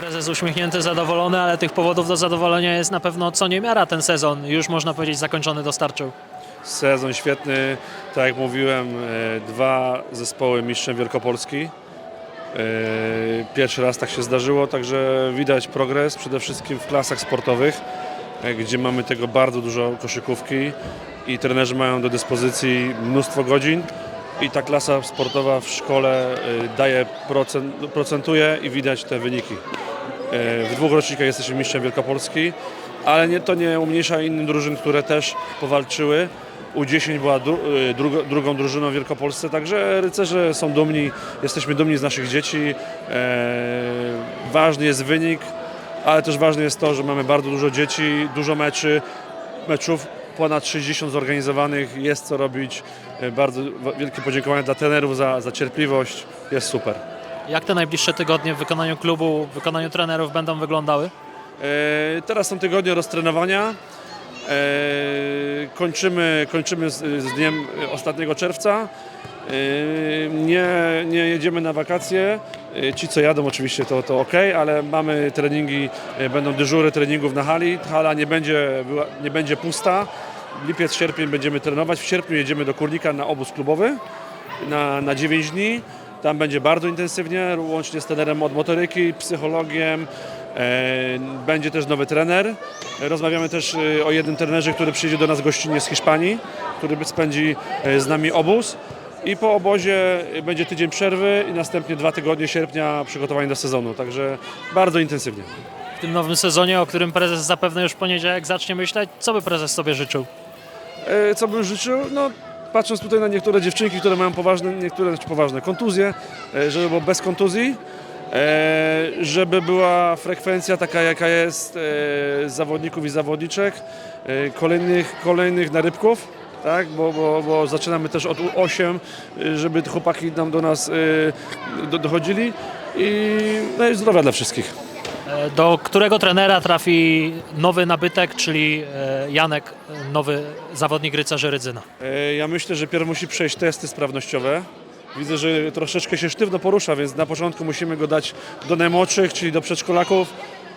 Prezes uśmiechnięty, zadowolony, ale tych powodów do zadowolenia jest na pewno co niemiara ten sezon. Już można powiedzieć zakończony dostarczył. Sezon świetny, tak jak mówiłem, e, dwa zespoły mistrzem Wielkopolski. E, Pierwszy raz tak się zdarzyło, także widać progres przede wszystkim w klasach sportowych, e, gdzie mamy tego bardzo dużo koszykówki i trenerzy mają do dyspozycji mnóstwo godzin i ta klasa sportowa w szkole daje procent, procentuje i widać te wyniki. E, W dwóch rocznikach jesteśmy mistrzem Wielkopolski, ale nie, to nie umniejsza innym drużyn, które też powalczyły. U10 była dru, y, drugo, drugą drużyną w Wielkopolsce, także rycerze są dumni, jesteśmy dumni z naszych dzieci. E, ważny jest wynik, ale też ważne jest to, że mamy bardzo dużo dzieci, dużo meczy, meczów, ponad 60 zorganizowanych, jest co robić. E, bardzo wielkie podziękowania dla trenerów za, za cierpliwość, jest super. Jak te najbliższe tygodnie w wykonaniu klubu, w wykonaniu trenerów będą wyglądały? E, Teraz są tygodnie roztrenowania. E, Kończymy, kończymy z, z dniem ostatniego czerwca. E, Nie, nie jedziemy na wakacje. Ci, co jadą, oczywiście to, to ok, ale mamy treningi, będą dyżury treningów na hali. Hala nie będzie, była, nie będzie pusta. Lipiec, sierpień będziemy trenować. W sierpniu jedziemy do Kurnika na obóz klubowy na, na 9 dni. Tam będzie bardzo intensywnie, łącznie z trenerem od motoryki, psychologiem. E, będzie też nowy trener. Rozmawiamy też e, o jednym trenerze, który przyjdzie do nas gościnnie z Hiszpanii, który spędzi e, z nami obóz. I po obozie będzie tydzień przerwy i następnie dwa tygodnie sierpnia przygotowanie do sezonu. Także bardzo intensywnie. W tym nowym sezonie, o którym prezes zapewne już w poniedziałek zacznie myśleć, co by prezes sobie życzył? Co bym życzył? No, patrząc tutaj na niektóre dziewczynki, które mają poważne, niektóre znaczy poważne kontuzje, e, żeby było bez kontuzji, e, żeby była frekwencja taka, jaka jest e, zawodników i zawodniczek, kolejnych, kolejnych narybków, tak? bo, bo, bo zaczynamy też od U8, e, żeby te chłopaki nam do nas do, dochodzili i, no i zdrowia dla wszystkich. E, Do którego trenera trafi nowy nabytek, czyli e, Janek, nowy zawodnik rycerzy Rydzyna? E, Ja myślę, że pierw musi przejść testy sprawnościowe. Widzę, że troszeczkę się sztywno porusza, więc na początku musimy go dać do najmłodszych, czyli do przedszkolaków,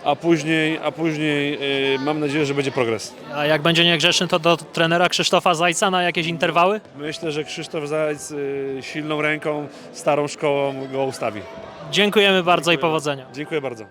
a później, a później e, mam nadzieję, że będzie progres. A jak będzie niegrzeczny, to do trenera Krzysztofa Zajca na jakieś interwały? Myślę, że Krzysztof Zając e, silną ręką, starą szkołą go ustawi. Dziękujemy bardzo i powodzenia. Dziękuję bardzo.